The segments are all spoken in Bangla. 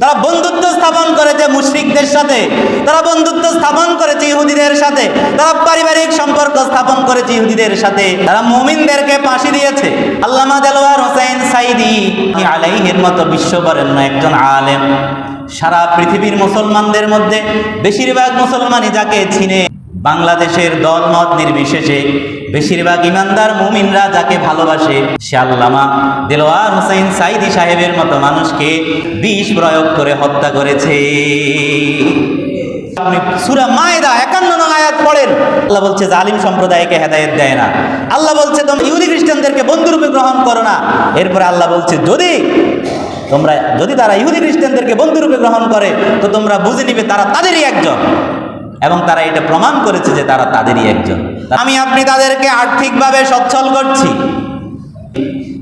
তারা বন্ধুত্ব স্থাপন করেছে মুশরিকদের সাথে, তারা বন্ধুত্ব স্থাপন করেছে ইহুদিদের সাথে, তারা পারিবারিক সম্পর্ক স্থাপন করেছে ইহুদিদের সাথে, তারা মুমিনদেরকে ফাঁসি দিয়েছে। আল্লামা দেলোয়ার হোসেন সাইদি আলাইহির মতো বিশ্ববরেণ্য একজন আলেম। সারা পৃথিবীর মুসলমানদের মধ্যে বেশিরভাগ মুসলমানই যাকে চিনে, বাংলাদেশের দলমত নির্বিশেষে বেশিরভাগ ইমানদার মুমিনরা যাকে ভালোবাসে, সে আল্লামা দেলোয়ার হোসেন সাইদি সাহেবের মতো মানুষকে বিষ প্রয়োগ করে হত্যা করেছে। আপনি সূরা আয়াত পড়েন। আল্লাহ বলছে, জালিম সম্প্রদায়কে হেদায়েত দেয় না। আল্লাহ বলছে গ্রহণ করো না। এরপরে আল্লাহ বলছে, যদি তোমরা, যদি তারা ইহুদি খ্রিস্টানদেরকে বন্ধুরূপে গ্রহণ করে, তো তোমরা বুঝে নিবে তারা তাদেরই একজন। এবং তারা এটা প্রমাণ করেছে যে তারা তাদেরই একজন। আমি আপনি তাদেরকে আর্থিকভাবে সচ্ছল করছি।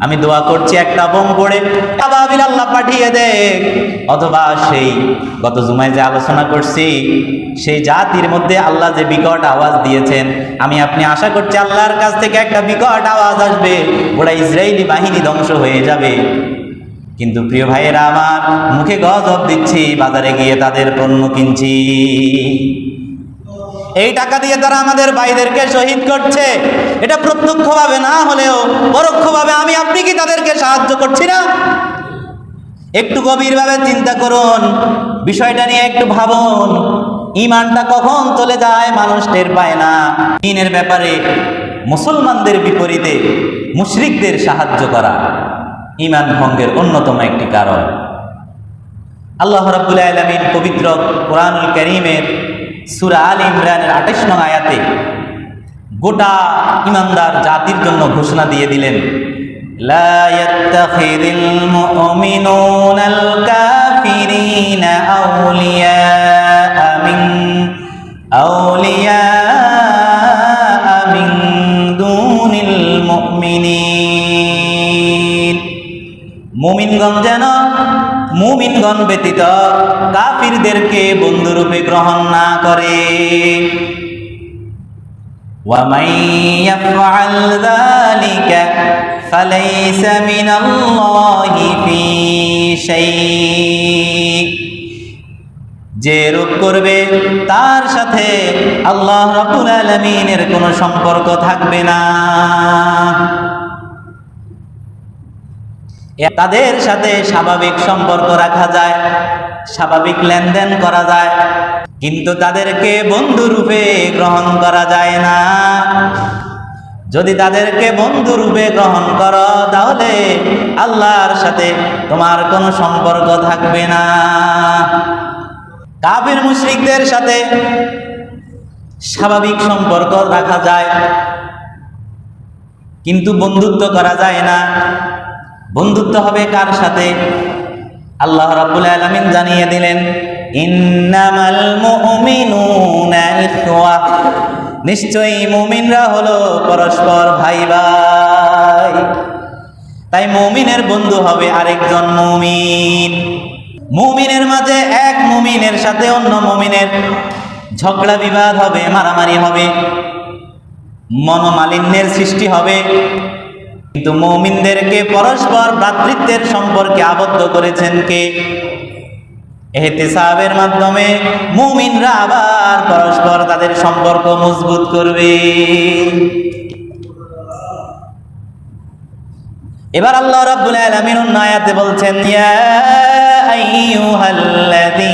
আমি দোয়া করছি একটা বোম পড়ে আবাবিল আল্লাহ পাঠিয়ে দে। অথবা সেই, গত জুমায় যে আলোচনা করছি, সেই জাতির মধ্যে আল্লাহ যে বিকট আওয়াজ দিয়েছেন, আমি আপনি আশা করছি আল্লাহর কাছ থেকে একটা বিকট আওয়াজ আসবে ওরা ইসরায়েলি বাহিনী ধ্বংস হয়ে যাবে। কিন্তু প্রিয় ভাইয়েরা আমার, মুখে গজব দিচ্ছি, বাজারে গিয়ে তাদের পণ্য কিনছি। এই টাকা দিয়ে তারা আমাদের ভাইদেরকে শহীদ করছে। এটা প্রত্যক্ষভাবে না হলেও পরোক্ষভাবে আমি, আপনি কি তাদেরকে সাহায্য করছি না? একটু গভীরভাবে চিন্তা করুন, বিষয়টা নিয়ে একটু ভাবুন। ইমানটা কখন চলে যায় মানুষ টের পায় না। দিনের ব্যাপারে মুসলমানদের বিপরীতে মুশরিকদের সাহায্য করা ইমান ভঙ্গের অন্যতম একটি কারণ। আল্লাহ রাব্বুল আলামিন পবিত্র কোরআনুল করিমের সূরা আল ইমরানের 28 নং আয়াতে গোটা ইমানদার জাতির জন্য ঘোষণা দিয়ে দিলেন মিন মিন মুমিনগণ যেন মুমিনগণ ব্যতীত কাফিরদেরকে বন্ধুরূপে গ্রহণ না করে ومن يفعل ذلك فليس من الله في شيء যে রূপ করবে তার সাথে আল্লাহ রাব্বুল আলামিনের কোনো সম্পর্ক থাকবে না এ তাদের সাথে স্বাভাবিক সম্পর্ক রাখা যায়, স্বাভাবিক লেনদেন করা যায়, কিন্তু তাদেরকে বন্ধু রূপে গ্রহণ করা যায় না। যদি তাদেরকে বন্ধু রূপে গ্রহণ করো, তাহলে আল্লাহর সাথে তোমার কোনো সম্পর্ক থাকবে না। কাফির মুশরিকদের সাথে স্বাভাবিক সম্পর্ক রাখা যায়, কিন্তু বন্ধুত্ব করা যায় না। বন্ধুত্ব হবে কার সাথে? আল্লাহ রাব্বুল আলামিন জানিয়ে দিলেন, ইন্নামাল মুমিনুনা ইখওয়া। নিশ্চয়ই মুমিনরা হলো পরস্পর ভাই ভাই তাই মুমিনের বন্ধু হবে আরেকজন মুমিন। মুমিনের মাঝে এক মুমিনের সাথে অন্য মুমিনের ঝগড়া বিবাদ হবে, মারামারি হবে, মনোমালিন্যের সৃষ্টি হবে। কিন্তু মৌমিনদেরকে পরস্পর ভ্রাতৃত্বের সম্পর্কে আবদ্ধ করেছেন কে? এহতেসাবের মাধ্যমে মুমিনরা আবার পরস্পর তাদের সম্পর্ক মজবুত করবে। এবার আল্লাহ রাব্বুল আলামিন আয়াতে বলছেন, ইয়া আইয়ুহাল্লাযীনা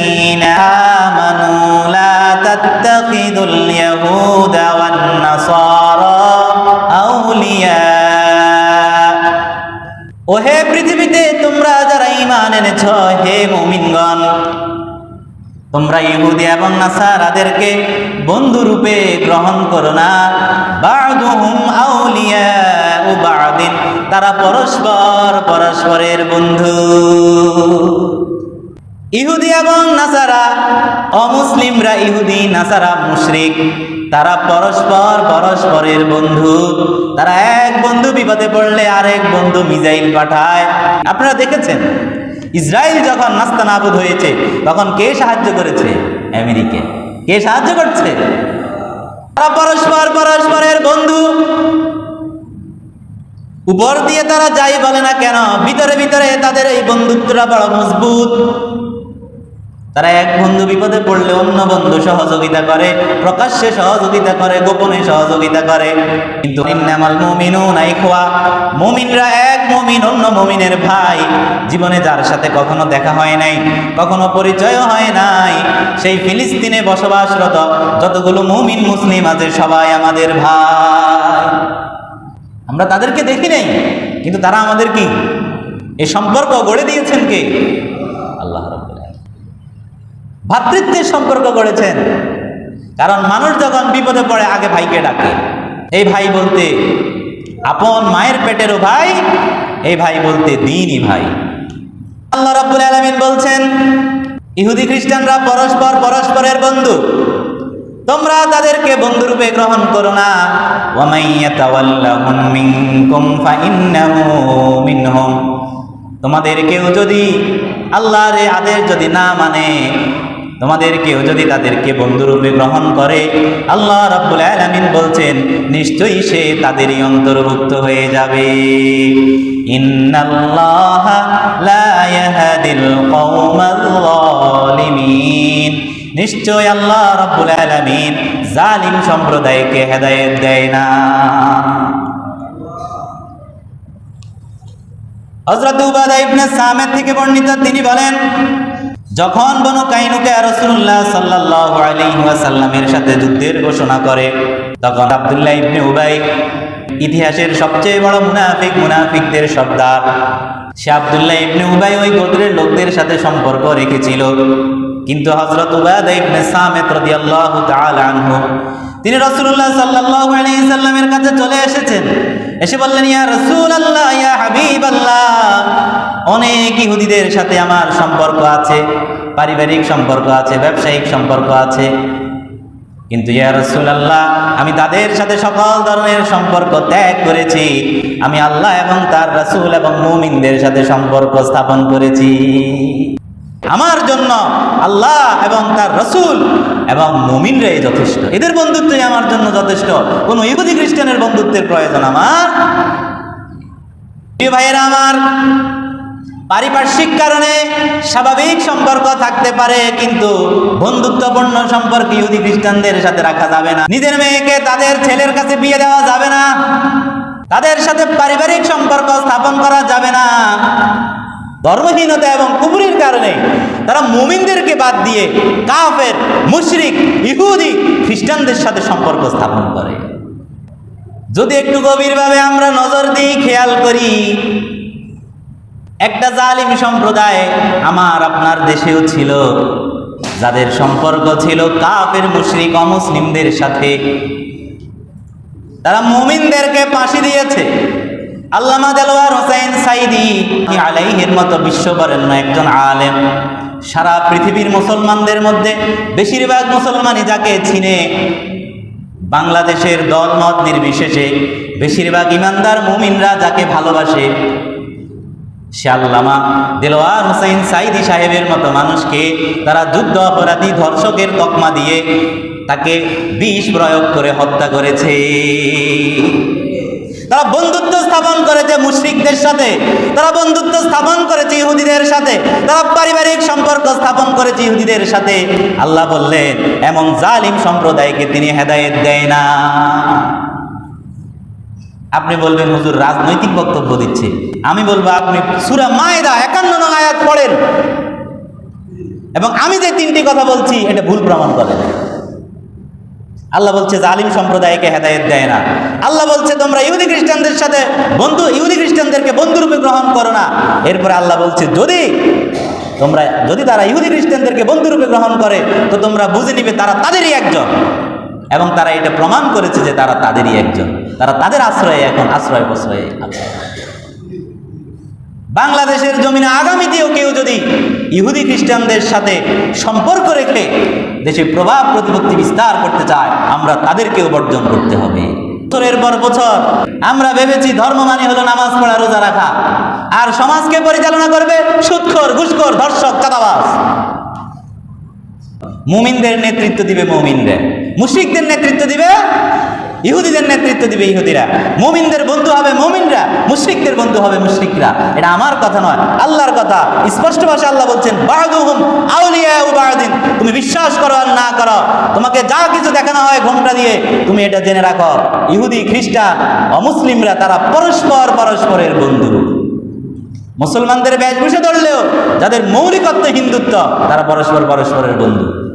এনেছ হে মুমিনগণ। তোমরা ইহুদি এবং নাসারাদেরকে বন্ধু রূপে গ্রহণ করো না। তারা পরস্পর পরস্পরের বন্ধু। ইহুদি এবং নাসারা, অমুসলিমরা ইহুদি, নাসারা মুশরিক, তারা পরস্পর পরস্পরের বন্ধু। তারা এক বন্ধু বিপদে পড়লে আরেক বন্ধু মিজাইল পাঠায়। আপনারা দেখেছেন? ইসরায়েল যখন নাস্তানাবুদ হয়েছে, তখন কে সাহায্য করেছে? আমেরিকা। কে সাহায্য করছে? তারা পরস্পর পরস্পরের বন্ধু। উপর দিয়ে তারা যাই বলে না কেন, ভিতরে ভিতরে তাদের এই বন্ধুত্বটা বড় মজবুত। তারা এক বন্ধু বিপদে পড়লে অন্য বন্ধু সহযোগিতা করে, প্রকাশ্যে সহযোগিতা করে, গোপনে সহযোগিতা করে। কিন্তু মুমিনরা এক মুমিন, অন্য মুমিনের ভাই। জীবনে যার সাথে কখনো দেখা হয় নাই, কখনো পরিচয় হয় নাই। সেই ফিলিস্তিনে বসবাসরত যতগুলো মুমিন, মুসলিম আছে, সবাই আমাদের ভাই। আমরা তাদেরকে দেখি নাই, কিন্তু তারা আমাদের কি? এই সম্পর্ক গড়ে দিয়েছেন কে। ভ্রাতৃত্বের সম্পর্ক গড়েছেন। কারণ মানুষ যখন বিপদে পড়ে, আগে ভাইকে ডাকে। এই ভাই বলতে, আপন মায়ের পেটেরও ভাই। এই ভাই বলতে, দিনই ভাই। আল্লাহ রাব্বুল আলামিন বলছেন, ইহুদি খ্রিস্টানরা পরস্পর পরস্পরের বন্ধু। তোমরা তাদেরকে বন্ধুরূপে গ্রহণ করো না। তোমাদের কেউ যদি আল্লাহর আদেশ যদি না মানে তোমাদের কেউ যদি তাদেরকে বন্ধুরূপে গ্রহণ করে, আল্লাহ রাব্বুল আলামিন বলছেন, নিশ্চয়ই সে তাদেরই অন্তর্ভুক্ত হয়ে যাবে। নিশ্চয় আল্লাহ রাব্বুল আলামিন জালিম সম্প্রদায়কে হেদায়েত দেয় না। হযরত উবাদা ইবনে সামেদ থেকে বর্ণিত তিনি বলেন যখন বনু কাইনুকে রাসূলুল্লাহ সাল্লাল্লাহু আলাইহি ওয়াসাল্লামের সাথে যুদ্ধের ঘোষণা করে, তখন আব্দুল্লাহ ইবনে উবাই ইতিহাসের সবচেয়ে বড় মুনাফিক মুনাফিকদের সর্দার। সে আব্দুল্লাহ ইবনে উবাই ওই গোত্রের লোকদের সাথে সম্পর্ক রেখেছিল। কিন্তু হযরত উবাদা ইবনে সামেদ রাদিয়াল্লাহু তাআলা আনহু, তিনি রাসূলুল্লাহ সাল্লাল্লাহু আলাইহি সাল্লামের কাছে চলে এসেছেন। এসে বললেন, ইয়া রসুল রাসূলুল্লাহ, ইয়া হাবিব আল্লাহ অনেক ইহুদিদের সাথে আমার সম্পর্ক আছে, পারিবারিক সম্পর্ক আছে, ব্যবসায়িক সম্পর্ক আছে। কিন্তু ইয়া রাসূলুল্লাহ, আমি তাদের সাথে সকল ধরনের সম্পর্ক ত্যাগ করেছি। আমি আল্লাহ এবং তার রাসূল এবং মুমিনদের সাথে সম্পর্ক স্থাপন করেছি। আমার জন্য আল্লাহ এবং তার রসুল এবং মুমিনরাই যথেষ্ট। এদের বন্ধুত্বই আমার জন্য যথেষ্ট। কোন ইহুদি খ্রিস্টানের বন্ধুত্বের প্রয়োজন আমার? ভাইয়েরা আমার, পারিপার্শ্বিক কারণে স্বাভাবিক সম্পর্ক থাকতে পারে, কিন্তু বন্ধুত্বপূর্ণ সম্পর্ক ইহুদি খ্রিস্টানদের সাথে রাখা যাবে না। নিজের মেয়েকে তাদের ছেলের কাছে বিয়ে দেওয়া যাবে না। তাদের সাথে পারিবারিক সম্পর্ক স্থাপন করা যাবে না। ধর্মহীনতা এবং কুবুরির কারণে তারা মুমিনদেরকে বাদ দিয়ে কাফের, মুশরিক, ইহুদি, খ্রিস্টানদের সাথে সম্পর্ক স্থাপন করে। যদি একটু গভীরভাবে আমরা নজর দিই, খেয়াল করি, একটা জালিম সম্প্রদায় আমার আপনার দেশেও ছিল, যাদের সম্পর্ক ছিল কাফের, মুশরিক, অমুসলিমদের সাথে। তারা মুমিনদেরকে ফাঁসি দিয়েছে। আল্লামা দেলোয়ার হোসেন সাইদি আলাইহির মতো বিশ্ববরেণ্য একজন আলেম। সারা পৃথিবীর মুসলমানদের মধ্যে বেশিরভাগ মুসলমানই যাকে চিনে, বাংলাদেশের দলমত নির্বিশেষে বেশিরভাগ ইমানদার মুমিনরা যাকে ভালোবাসে, সে আল্লামা দেলোয়ার হোসেন সাইদি সাহেবের মতো মানুষকে তারা যুদ্ধ অপরাধী ধর্ষকের তকমা দিয়ে তাকে বিষ প্রয়োগ করে হত্যা করেছে। তারা বন্ধুত্ব স্থাপন করেছে মুশরিকদের সাথে, তারা বন্ধুত্ব স্থাপন করেছে ইহুদিদের সাথে, তারা পারিবারিক সম্পর্ক স্থাপন করেছে ইহুদিদের সাথে। আল্লাহ বললেন, এমন জালিম সম্প্রদায়কে তিনি হেদায়েত দেয় না। আপনি বলবেন, হুজুর, রাজনৈতিক বক্তব্য দিচ্ছে। আমি বলব, আপনি সুরা মায়দা একান্ন নং আয়াত পড়েন এবং আমি যে তিনটি কথা বলছি, এটা ভুল প্রমাণ করে আল্লাহ বলছে, জালিম সম্প্রদায়কে হেদায়েত দেয় না। আল্লাহ বলছে, তোমরা ইহুদি খ্রিস্টানদের সাথে বন্ধু, ইহুদি খ্রিস্টানদেরকে বন্ধুরূপে গ্রহণ করো না। এরপরে আল্লাহ বলছে, যদি তোমরা, যদি তারা ইহুদি খ্রিস্টানদেরকে বন্ধুরূপে গ্রহণ করে, তো তোমরা বুঝে নিবে তারা তাদেরই একজন। এবং তারা এটা প্রমাণ করেছে যে তারা তাদেরই একজন। তারা তাদের আশ্রয়ে এখন আশ্রয় প্রশ্রয়ে আছে। বাংলাদেশের জমিনে আগামীতেও কেউ যদি ইহুদি খ্রিস্টানদের সাথে সম্পর্ক রেখে দেশে প্রভাব প্রতিপত্তি বিস্তার করতে চায়, আমরা তাদেরকেও বর্জন করতে হবে। বছরের পর বছর আমরা ভেবেছি ধর্ম মানে হলো নামাজ পড়া, রোজা রাখা। আর সমাজকে পরিচালনা করবে সুৎখর, ঘুষখোর, ধর্ষক, চাঁদাবাজ। মুমিনদের নেতৃত্ব দিবে মুমিনরা মুশিকদের নেতৃত্ব দিবে ইহুদিদের নেতৃত্ব দিবে ইহুদিরা। মুমিনদের বন্ধু হবে মুমিনরা, মুশরিকদের বন্ধু হবে মুশরিকরা। এটা আমার কথা নয়, আল্লাহর কথা। স্পষ্ট ভাষা আল্লাহ বলছেন আউলিয়া ও করো তোমাকে যা কিছু দেখানো হয় ঘোমটা দিয়ে, তুমি এটা জেনে রাখো। ইহুদি, খ্রিস্টান, অমুসলিমরা, তারা পরস্পর পরস্পরের বন্ধু। মুসলমানদের বেশভূষা ধরলেও, যাদের মৌলিকত্ব হিন্দুত্ব, তারা পরস্পর পরস্পরের বন্ধু।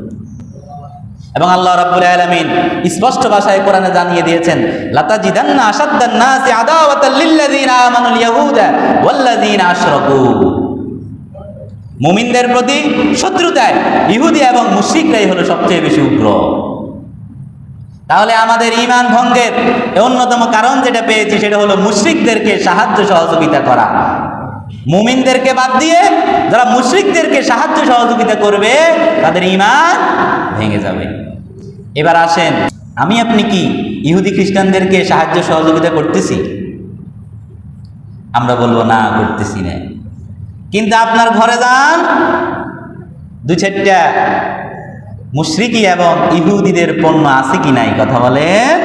এবং আল্লাহ রাব্বুল আলামিন স্পষ্ট ভাষায় কোরআনে জানিয়ে দিয়েছেন, লাতাজিদান্না আশাদ্দান নাসি আদাওয়াতাল লিল্লাযিনা আমানুল ইয়াহুদা ওয়াল্লাযিনা আশরাকু। মুমিনদের প্রতি শত্রুতায় ইহুদি এবং মুশরিকরাই হলো সবচেয়ে বেশি উগ্র। তাহলে আমাদের ইমান ভঙ্গের অন্যতম কারণ যেটা পেয়েছি সেটা হলো মুশরিকদেরকে সাহায্য সহযোগিতা করা। মুমিনদেরকে বাদ দিয়ে যারা মুশরিকদেরকে সাহায্য সহযোগিতা করবে, তাদের ইমান ভেঙে যাবে। এবার আসেন, আমি আপনি কি ইহুদি খ্রিস্টানদেরকে সাহায্য সহযোগিতা করতেছি? আমরা বলব, না, করতেছি না। কিন্তু আপনার ঘরে যান দু চারটা মুশরিকি এবং ইহুদিদের পণ্য আছে কি নাই, কথা বলেন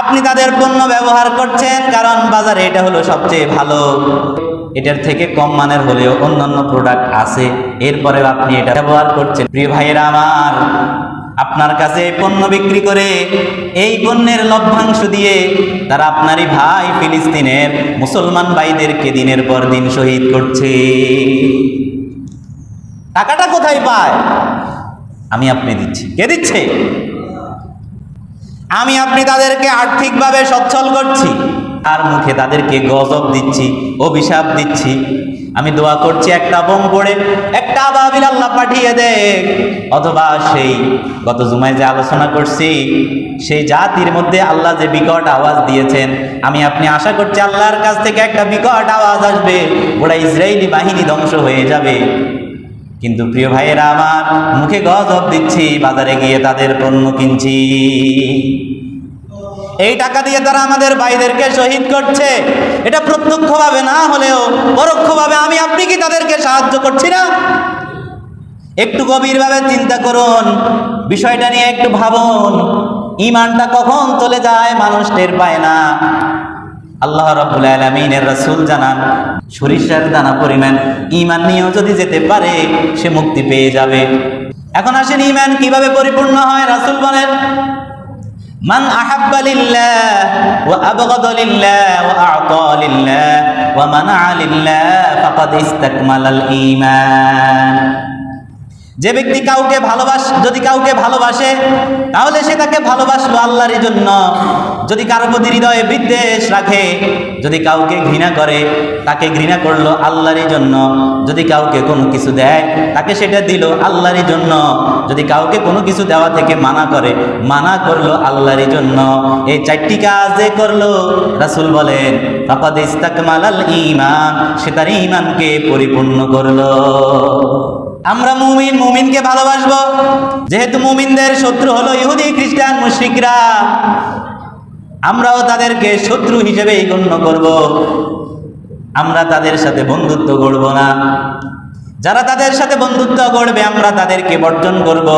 আপনি তাদের পণ্য ব্যবহার করছেন, কারণ বাজারে এটা হলো সবচেয়ে ভালো। এটার থেকে কম মানের হলেও অন্যান্য প্রোডাক্ট আছে। এরপরেও আপনি এটা ব্যবহার করছেন। প্রিয় ভাইয়েরা আমার আপনার কাছে পণ্য বিক্রি করে এই পণ্যের লভ্যাংশ দিয়ে তারা আপনারই ভাই ফিলিস্তিনের মুসলমান ভাইদেরকে দিনের পর দিন শহীদ করছে। টাকাটা কোথায় পায়? আমি আপনি দিচ্ছি। কে দিচ্ছে? আমি আপনি তাদেরকে আর্থিকভাবে সচ্ছল করছি। আর মুখে তাদেরকে গজব দিচ্ছি, অভিশাপ দিচ্ছি। আমি দোয়া করছি একটা বোম পড়ে, একটা আবাবিল আল্লাহ পাঠিয়ে দেখ অথবা সেই, গত জুমায় যে আলোচনা করছি, সেই জাতির মধ্যে আল্লাহ যে বিকট আওয়াজ দিয়েছেন, আমি আপনি আশা করছি আল্লাহর কাছ থেকে একটা বিকট আওয়াজ আসবে ওরা ইসরায়েলি বাহিনী ধ্বংস হয়ে যাবে। কিন্তু প্রিয় ভাইয়েরা আমার, মুখে গজব দিচ্ছি, বাজারে গিয়ে তাদের পণ্য কিনছি। এই টাকা দিয়ে তারা আমাদের ভাইদেরকে শহীদ করছে। এটা প্রত্যক্ষভাবে না হলেও পরোক্ষভাবে আমি, আপনি কি তাদেরকে সাহায্য করছি না? একটু গভীরভাবে চিন্তা করুন, বিষয়টা নিয়ে একটু ভাবুন। ইমানটা কখন চলে যায় মানুষ টের পায় না। আল্লাহ রাব্বুল আলামিনের রাসূল জানান, সরিষার দানা পরিমাণ ঈমান নিয়েও যদি যেতে পারে, সে মুক্তি পেয়ে যাবে। এখন আসেন ইমান কীভাবে পরিপূর্ণ হয়? রাসূল বলেন মান أحب لله وأبغض لله وأعطى لله ومنع لله فقد استكمل الإيمان যে ব্যক্তি কাউকে ভালোবাস, যদি কাউকে ভালোবাসে, তাহলে সে তাকে ভালোবাসলো আল্লাহর জন্য। যদি কারও প্রতি হৃদয়ে বিদ্বেষ রাখে, যদি কাউকে ঘৃণা করে, তাকে ঘৃণা করল আল্লাহরই জন্য। যদি কাউকে কোনো কিছু দেয়, তাকে সেটা দিল আল্লাহরই জন্য। যদি কাউকে কোনো কিছু দেওয়া থেকে মানা করে, মানা করল আল্লাহরই জন্য। এই চারটি কাজ যে করল, রাসূল বলেন, ফাকাদ ইস্তাকমালাল ঈমান সে তার ঈমানকে পরিপূর্ণ করল। আমরা মুমিন, মুমিনকে ভালোবাসবো। যেহেতু মুমিনদের শত্রু হলো ইহুদি, খ্রিস্টান, মুশরিকরা। আমরাও তাদেরকে শত্রু হিসেবেই গণ্য করব। আমরা তাদের সাথে বন্ধুত্ব করব না। যারা তাদের সাথে বন্ধুত্ব করবে আমরা তাদেরকে বর্জন করব।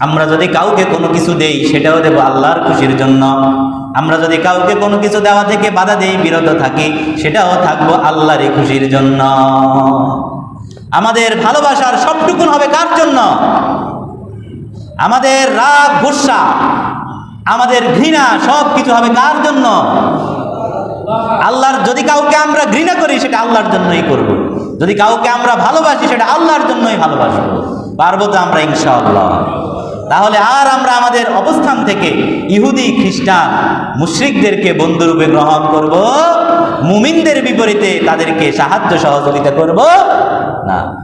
আমরা যদি কাউকে কোনো কিছু দেই, সেটাও দেব আল্লাহর খুশির জন্য। আমরা যদি কাউকে কোনো কিছু দেওয়া থেকে বাধা দেই, বিরত থাকি, সেটাও থাকব আল্লাহরই খুশির জন্য। আমাদের ভালোবাসার সবটুকুন হবে কার জন্য? আমাদের রাগ, গুসা। আমাদের ঘৃণা সব কিছু হবে কার জন্য? আল্লাহর, যদি কাউকে আমরা ঘৃণা করি, সেটা আল্লাহর জন্যই করব। যদি কাউকে আমরা ভালোবাসি, সেটা আল্লাহর জন্যই ভালোবাসবো। পারব তো আমরা, ইনশাআল্লাহ। তাহলে আর আমরা আমাদের অবস্থান থেকে ইহুদি, খ্রিস্টান, মুশরিকদেরকে বন্ধুরূপে গ্রহণ করব, মুমিনদের বিপরীতে তাদেরকে সাহায্য সহযোগিতা করব না।